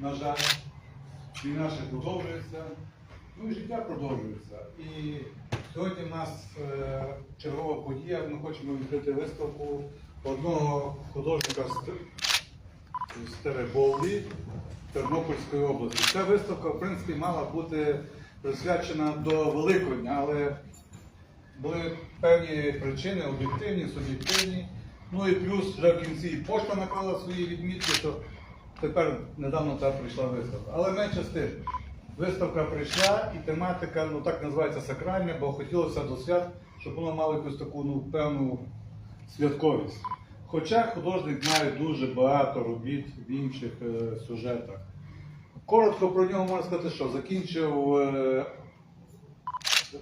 на жаль. Війна ще продовжується. Ну і життя продовжується. І сьогодні в нас е, чергова подія. Ми хочемо відкрити виставку одного художника з Те- з Теребовлі Тернопільської області. Ця виставка, в принципі, мала бути присвячена до Великодня, але були певні причини, об'єктивні, суб'єктивні. Ну і плюс вже в кінці і пошта наклала свої відмітки, що тепер недавно та прийшла виставка. Але менше з тим. Виставка прийшла і тематика, ну так називається сакральна, бо хотілося до свят, щоб воно мало якусь таку ну, певну святковість. Хоча художник має дуже багато робіт в інших е, сюжетах. Коротко про нього можна сказати, що закінчив е,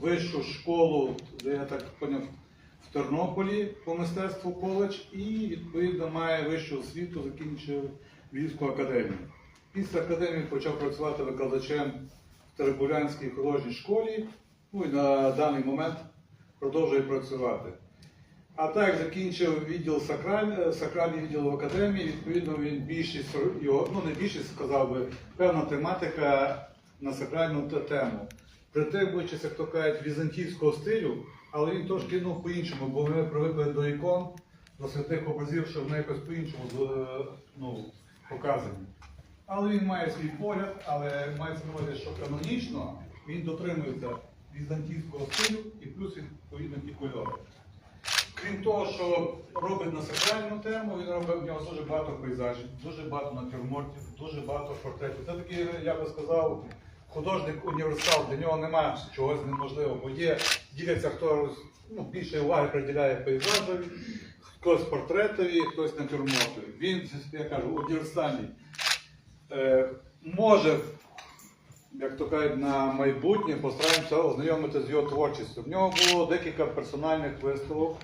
вищу школу, де я так поняв, в Тернополі по мистецтву коледж і відповідно має вищу освіту, закінчив Львівську академію. Після академії почав працювати викладачем в Теребулянській художній школі, ну і на даний момент продовжує працювати. А так закінчив відділ сакраль, е, сакральний відділ в академії, відповідно він більшість його, ну не більшість сказав би, певна тематика на сакральну тему. Притримуючись, як то кажуть, візантійського стилю, але він трошки ну, по-іншому, бо ми привикли до ікон, до святих образів, що вони якось по-іншому ну, показані. Але він має свій погляд, але мається на увазі, що канонічно він дотримується візантійського стилю і плюс відповідно ті кольори. Крім того, що робить на сакральну тему, він робить в нього дуже багато пейзажів, дуже багато натюрмортів, дуже багато портретів. Це такий, я би сказав, художник універсал, для нього немає чогось неможливого, бо є, діляться хто ну, більше уваги приділяє пейзажеві, хтось портретові, хтось натюрмортові. Він, я кажу, універсальний. Е, може як то кажуть, на майбутнє постараємося ознайомити з його творчістю. В нього було декілька персональних виставок.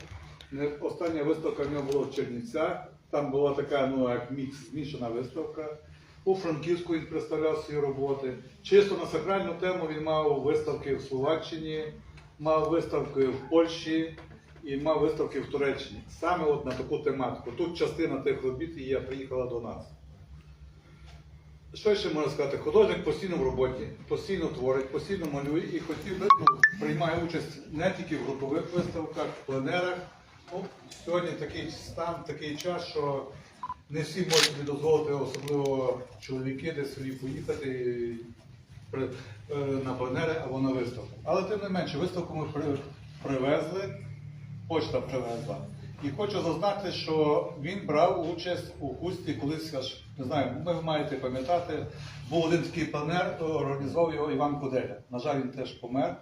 Остання виставка в нього була в Чернівцях. Там була така, ну як мікс, змішана виставка. У Франківську він представляв свої роботи. Чисто на сакральну тему він мав виставки в Словаччині, мав виставки в Польщі і мав виставки в Туреччині. Саме от на таку тематику. Тут частина тих робіт є, приїхала до нас. Що ще можна сказати? Художник постійно в роботі, постійно творить, постійно малює і хотів би, ну, приймає участь не тільки в групових виставках, в пленерах. Ну, сьогодні такий стан, такий час, що не всі можуть дозволити, особливо чоловіки, десь собі поїхати е, на пленери або на виставку. Але тим не менше, виставку ми привезли, почта привезла. І хочу зазначити, що він брав участь у хусті колись, аж не знаю, ви маєте пам'ятати, був один такий пленер, організував його Іван Куделя. На жаль, він теж помер.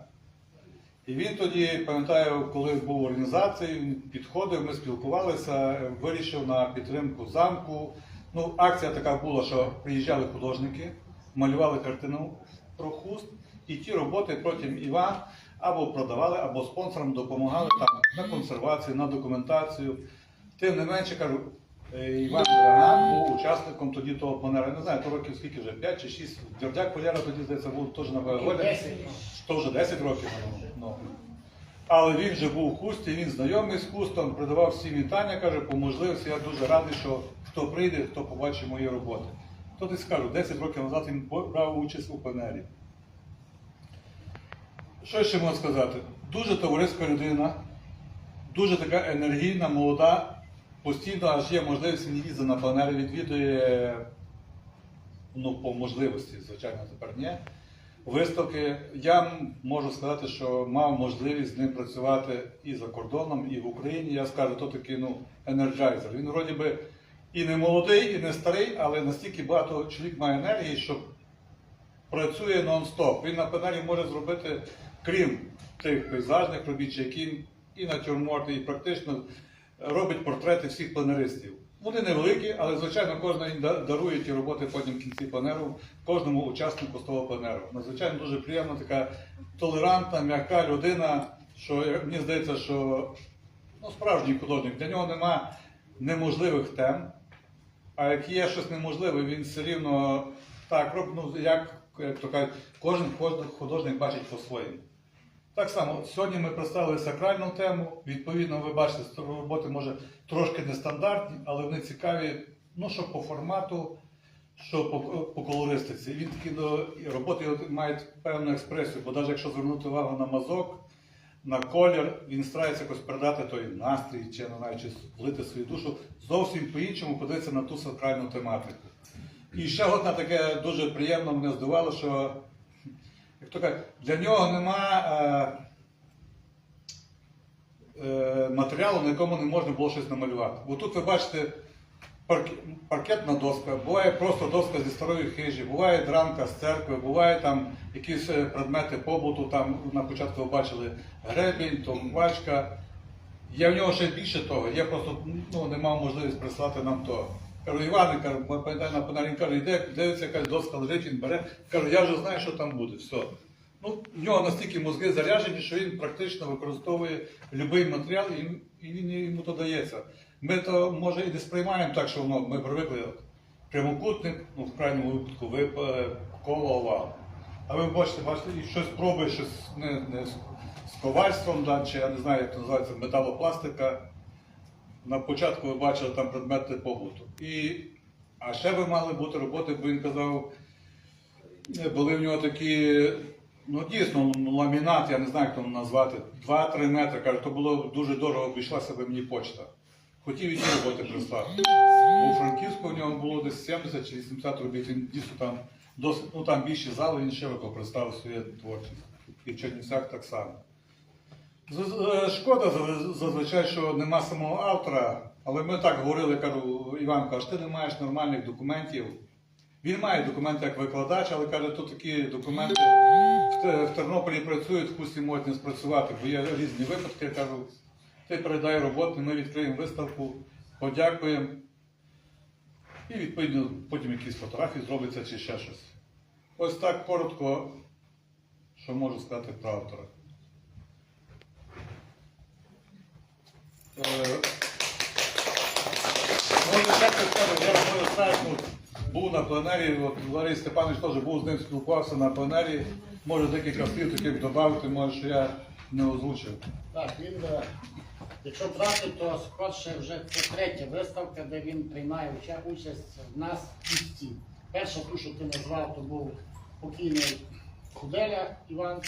І він тоді, пам'ятаю, коли був в організації, він підходив, ми спілкувалися, вирішив на підтримку замку. Ну, акція така була, що приїжджали художники, малювали картину про хуст, і ті роботи потім Іван або продавали, або спонсорам допомагали там на консервацію, на документацію. Тим не менше, кажу, е, Іван Драган був учасником тоді того пленера. Я не знаю, то років скільки вже, 5 чи 6. Дердяк Валера тоді, здається, був теж на Голя. То вже 10 років. Ну. Але він вже був у хусті, він знайомий з хустом, придавав всі вітання, каже, по можливості я дуже радий, що хто прийде, хто побачить мої роботи. То десь скажу, 10 років назад він брав участь у панелі. Що ще можна сказати? Дуже товариська людина, дуже така енергійна, молода, постійно аж є можливість він їздить на панелі, відвідує ну, по можливості, звичайно, тепер ні. Виставки. Я можу сказати, що мав можливість з ним працювати і за кордоном, і в Україні. Я скажу, то такий ну, енерджайзер. Він вроді би і не молодий, і не старий, але настільки багато чоловік має енергії, що працює нон-стоп. Він на панелі може зробити, крім тих пейзажних робіт, які і натюрморти, і практично робить портрети всіх пленеристів. Вони невеликі, але звичайно кожен дарує ті роботи потім в кінці пленеру кожному учаснику з того пленеру. Надзвичайно дуже приємна така толерантна, м'яка людина, що мені здається, що ну, справжній художник, для нього нема неможливих тем. А як є щось неможливе, він все рівно так робить, ну як, як то кажуть, кожен художник бачить по-своєму. Так само, сьогодні ми представили сакральну тему. Відповідно, ви бачите, роботи може трошки нестандартні, але вони цікаві, ну що по формату, що по, по колористиці. Він такі до роботи мають певну експресію, бо навіть якщо звернути увагу на мазок, на колір, він старається якось передати той настрій, чи не знаю, чи влити свою душу, зовсім по-іншому подивитися на ту сакральну тематику. І ще одне таке дуже приємно мене здивувало, що як то кажуть, для нього нема е, е, матеріалу, на якому не можна було щось намалювати. Бо тут ви бачите паркетна доска, буває просто доска зі старої хижі, буває дранка з церкви, буває там якісь е, предмети побуту, там на початку ви бачили гребінь, томбачка. Є в нього ще більше того, я просто ну, не мав можливість прислати нам того. Кажу, Іван, кажу, на панелі, каже, йде, дивиться, якась доска лежить, він бере. Кажу, я вже знаю, що там буде. Все. Ну, в нього настільки мозги заряджені, що він практично використовує будь-який матеріал і, і він йому то дається. Ми то може і не сприймаємо так, що воно ми привикли прямокутник, ну в крайньому випадку ви е, коло овал. А ви бачите, бачите, і щось пробує, щось не, не з ковальством, да, чи я не знаю, як це називається, металопластика. На початку ви бачили там предмети побуту. І, а ще ви мали бути роботи, бо він казав, е, були в нього такі, ну дійсно, ну, ламінат, я не знаю, як то назвати, 2-3 метри. Каже, то було дуже дорого, обійшлася би мені почта. Хотів і ті роботи прислати. У Франківську у нього було десь 70 чи 80 робіт. Він дійсно там досить, ну там більші зали, він широко представив свою творчість. І в Чернівцях так само. Е, Шкода зазвичай, що нема самого автора, але ми так говорили, кажу, Іван каже, ти не маєш нормальних документів. Він має документи як викладач, але каже, тут такі документи в, Тернополі працюють, в Хусті не спрацювати, бо є різні випадки. Я кажу, ти передай роботу, ми відкриємо виставку, подякуємо. І відповідно потім якісь фотографії зробляться чи ще щось. Ось так коротко, що можу сказати про автора. Я можу сказати, ну, був на пленері, от Валерій Степанович теж був з ним спілкувався на пленері. Може декілька слів таких додати, може, що я не озвучив. Так, він, е, якщо брати, то скорше вже це третя виставка, де він приймає участь в нас в пусті. Перша ту, що ти назвав, то був покійний Худеля Іван,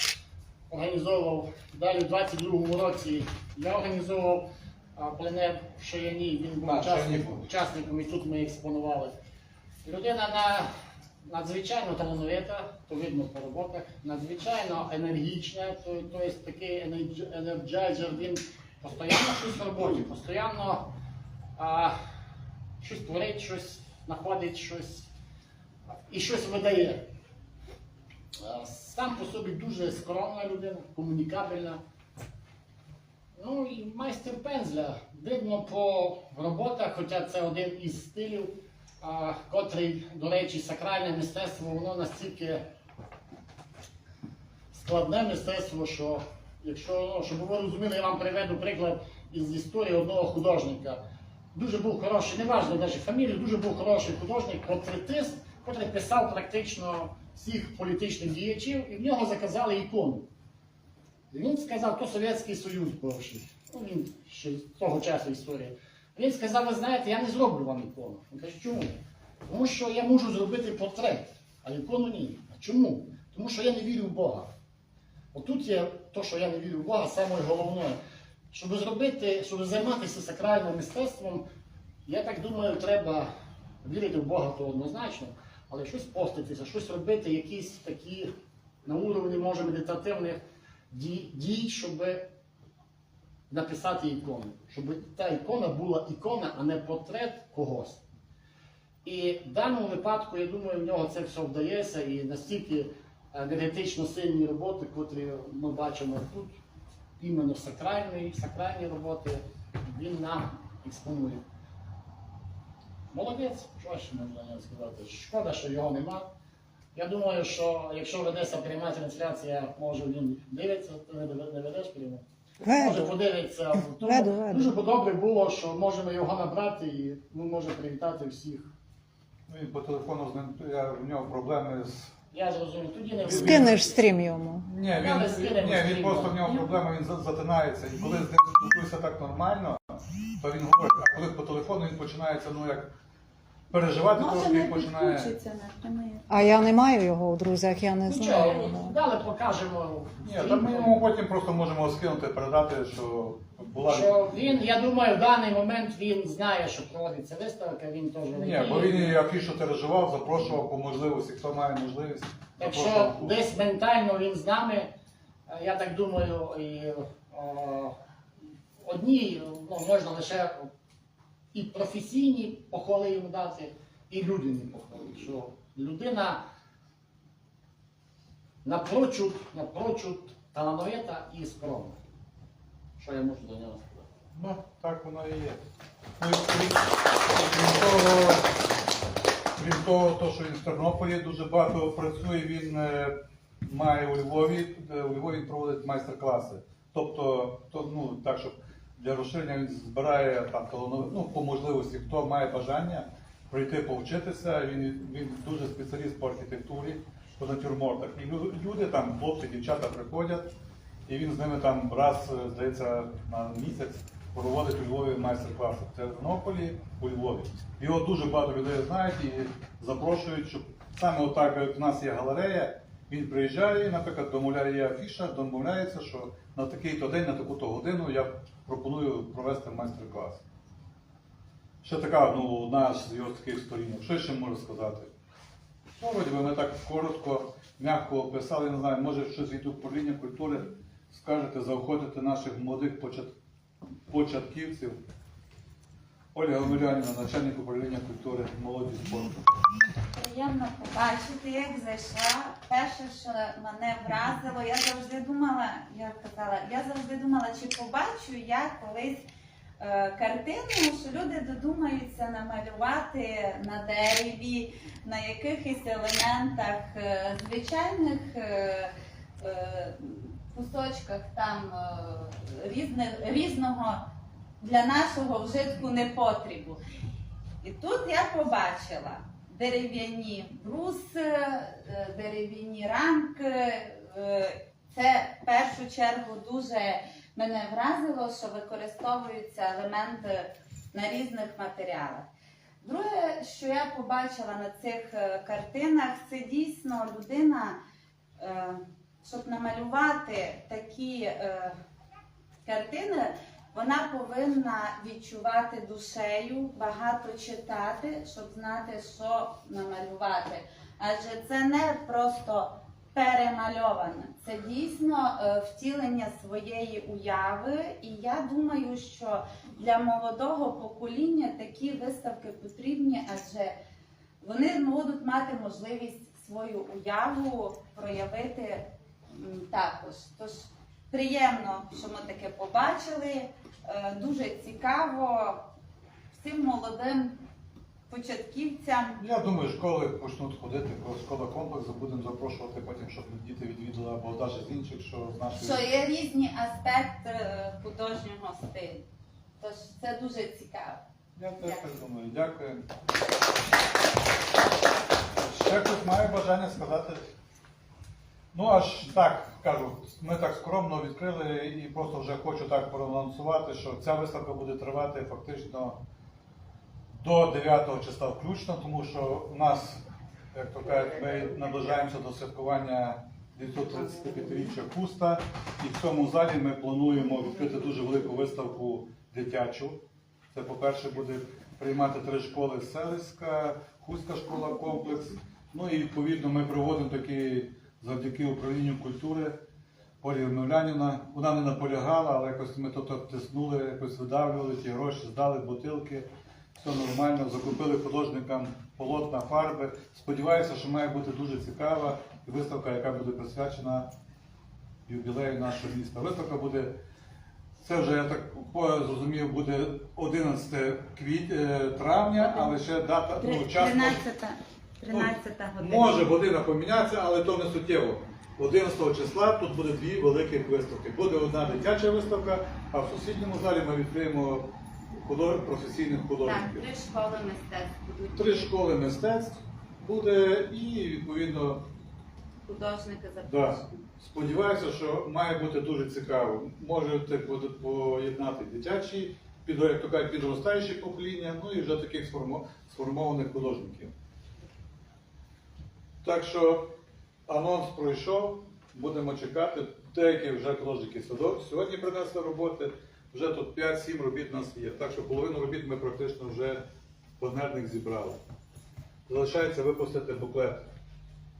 організовував. Далі в 22-му році я організовував а, пленер в Шаяні, він був Так, учасник- учасником і тут ми експонували. Людина на, надзвичайно талановита, то видно по роботах, надзвичайно енергічна, то, то є такий енердж- енерджайзер, він постійно щось в роботі, постійно а, щось творить, щось знаходить, щось і щось видає. Сам по собі дуже скромна людина, комунікабельна. Ну і майстер пензля. Видно по роботах, хоча це один із стилів, а, котрий, до речі, сакральне мистецтво, воно настільки складне мистецтво, що якщо, ну, щоб ви розуміли, я вам приведу приклад із історії одного художника. Дуже був хороший, не важливо навіть фамілію, дуже був хороший художник, портретист, котрий писав практично всіх політичних діячів, і в нього заказали ікону. Він сказав, то Совєтський Союз бувший. Ну, він ще з того часу історія. Він сказав, ви знаєте, я не зроблю вам ікону. Він каже, чому? Тому що я можу зробити портрет, а ікону ні. А чому? Тому що я не вірю в Бога. Отут є те, що я не вірю в Бога, саме головне. Щоб зробити, щоб займатися сакральним мистецтвом, я так думаю, треба вірити в Бога, то однозначно, але щось поститися, щось робити, якісь такі на уровні, може, медитативних дій, щоб написати ікону. Щоб та ікона була ікона, а не портрет когось. І в даному випадку, я думаю, в нього це все вдається і настільки енергетично сильні роботи, котрі ми бачимо тут, іменно сакральні, сакральні роботи, він нам експонує. Молодець, що ще можна сказати. Шкода, що його нема. Я думаю, що якщо ведеться пряма трансляція, може він дивиться, ти не ведеш прямо. Може подивиться. Тому Веду, веду. Дуже добре було, що можемо його набрати і ми можемо привітати всіх. Ну, і по телефону з ним я, в нього проблеми з. Я зрозумів, тоді не Скинеш стрім йому. Ні, Я без він, ні, він просто в нього проблема, він за- затинається. І коли з ним спілкуєшся так нормально, то він говорить, а коли по телефону він починається, ну як переживати Може трохи не і починає. підключиться на прямий. А я не маю його у друзях, я не знаю. Нічого, да. далі покажемо. Ні, та ми йому потім просто можемо скинути, передати, що була. Що він, я думаю, в даний момент він знає, що проводиться виставка, він теж Ні, радіє. бо він і афішу тиражував, запрошував по можливості, хто має можливість. Якщо запрошував. десь ментально він з нами, е, я так думаю, і о, одні ну, можна лише і професійні похвали йому дати, і людяні похвали. Що людина напрочуд, напрочуд талановита і скромна. Що я можу до нього сказати? Ну, так воно і є. Ну, і крім, крім того, крім того, то, що він в Тернополі дуже багато працює, він е, має у Львові, е, у Львові він проводить майстер-класи. Тобто, то, ну, так, щоб для розширення він збирає там талановит, ну, по можливості, хто має бажання прийти повчитися. Він, він дуже спеціаліст по архітектурі, по натюрмортах. І люди там, хлопці, дівчата приходять, і він з ними там раз, е, здається, на місяць проводить у Львові майстер-класи. Це в Тернополі, у Львові. Його дуже багато людей знають і запрошують, щоб саме отак, як у нас є галерея, він приїжджає, наприклад, домовляє афіша, домовляється, що на такий-то день, на таку-то годину я пропоную провести майстер-клас. Ще така, ну, одна з його таких сторінок. Що ще можу сказати? Ну, би, ми так коротко, м'яко описали, не знаю, може щось від управління культури скажете, заохотити наших молодих почат... початківців. Ольга Омелянівна, начальник управління культури, молоді спорту. Приємно побачити, як зайшла. Перше, що мене вразило, я завжди думала, я казала, я завжди думала, чи побачу я колись е, картину, що люди додумаються намалювати на дереві, на якихось елементах е, звичайних е, е, кусочках там е, різних, різного для нашого вжитку непотрібу. І тут я побачила дерев'яні бруси, е, дерев'яні рамки. Е, Це в першу чергу дуже мене вразило, що використовуються елементи на різних матеріалах. Друге, що я побачила на цих е, картинах, це дійсно людина, щоб намалювати такі картини, вона повинна відчувати душею, багато читати, щоб знати, що намалювати. Адже це не просто перемальоване, це дійсно е, втілення своєї уяви. І я думаю, що для молодого покоління такі виставки потрібні, адже вони будуть мати можливість свою уяву проявити також. Тож приємно, що ми таке побачили. Е, Дуже цікаво всім молодим початківцям. Я думаю, школи почнуть ходити, про школа комплекс, будемо запрошувати потім, щоб діти відвідали або навіть з інших, що з нашої. що є різні аспекти е, художнього стилю. Тож це дуже цікаво. Я теж так думаю, дякую. Ще хтось має бажання сказати. Ну аж так кажу, ми так скромно відкрили і просто вже хочу так проанонсувати, що ця виставка буде тривати фактично до 9 числа включно, тому що у нас, як то кажуть, ми наближаємося до святкування 935-річчя Куста, і в цьому залі ми плануємо відкрити дуже велику виставку дитячу. Це, по-перше, буде приймати три школи Селиська, Хуська школа комплекс. Ну і відповідно ми проводимо такий завдяки управлінню культури. Полі Омелянівна, вона не наполягала, але якось ми тут тиснули, якось видавлювали ті гроші, здали бутилки. Все нормально, закупили художникам полотна, фарби. Сподіваюся, що має бути дуже цікава і виставка, яка буде присвячена юбілею нашого міста. Виставка буде це вже я так зрозумів, буде 11 квіт... е, травня, але ще дата ну, час 13 13 година. може година помінятися, але то не суттєво. 11 числа тут буде дві великих виставки. Буде одна дитяча виставка, а в сусідньому залі ми відкриємо худож... професійних Так, три школи мистецтв будуть Три школи мистецтв буде і відповідно художники Да. Сподіваюся, що має бути дуже цікаво. Можете поєднати дитячі під, як то кажуть, підростаюче покоління, ну і вже таких сформованих художників. Так що анонс пройшов, будемо чекати. Деякі вже художники садок сьогодні принесли роботи, вже тут 5-7 робіт у нас є. Так що половину робіт ми практично вже в пленерних зібрали. Залишається випустити буклет.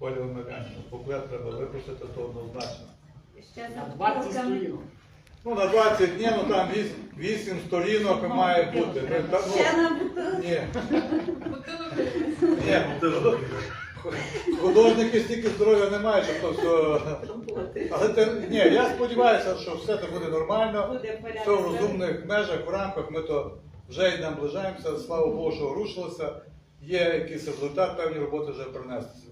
Оля Омерянівна, буклет треба випустити, то однозначно. Ще На за 20 сторінок. Ну, на 20 днів, ну там 8, сторінок має бути. Ну, та- ну, Ще на бутилку. Ні. Ні, художники стільки здоров'я не мають, щоб то все. Але те, ні, я сподіваюся, що все це буде нормально, Буде все в розумних межах, в рамках. Ми то вже й наближаємося, слава Богу, що рушилося. Є якийсь результат, певні роботи вже принеслися.